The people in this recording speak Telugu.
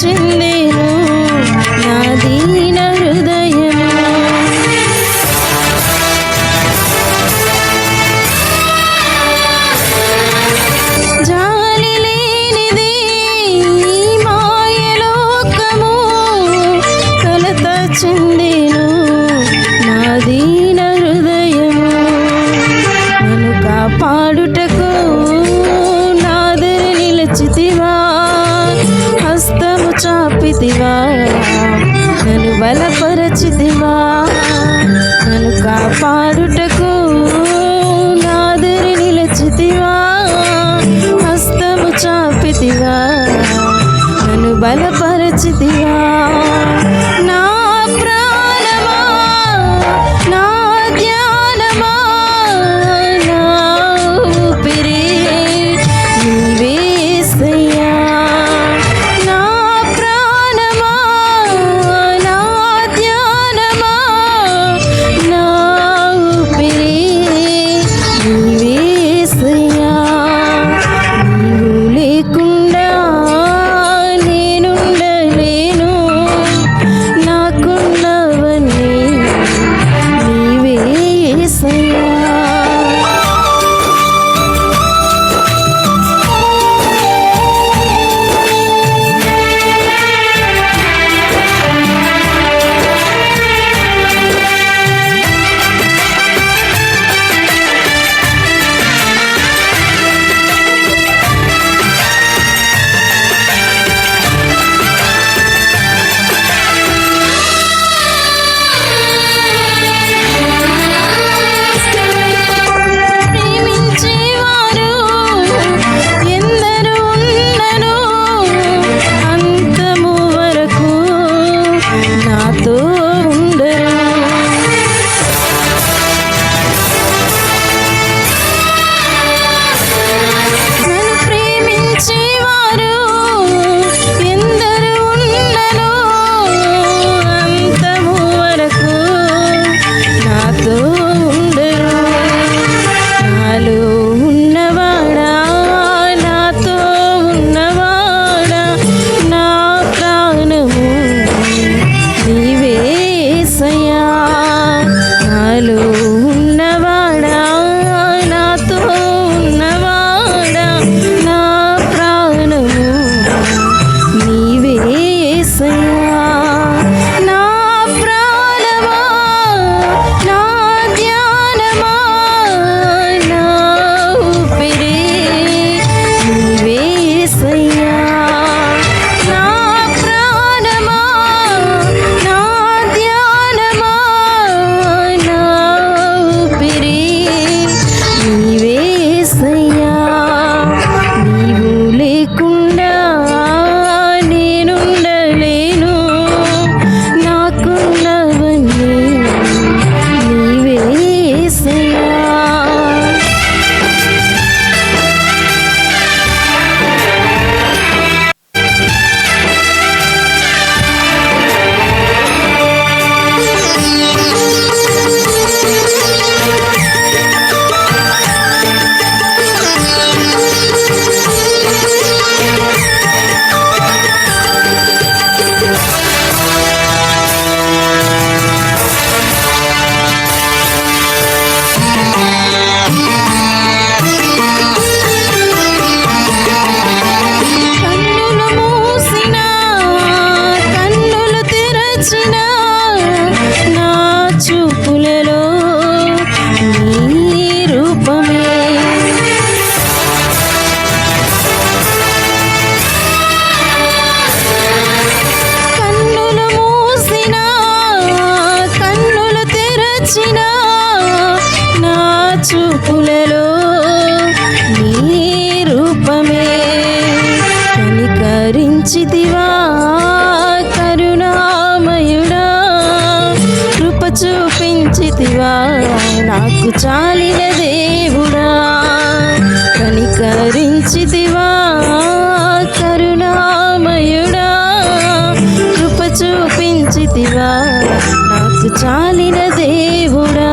心里。చూపులలో కన్నులు కన్నులు నా చూపులలో చాలిన దేవుడా కనికరించితివా కరుణామయుడా కృప చూపించితివా నాకు చాలిన దేవుడా.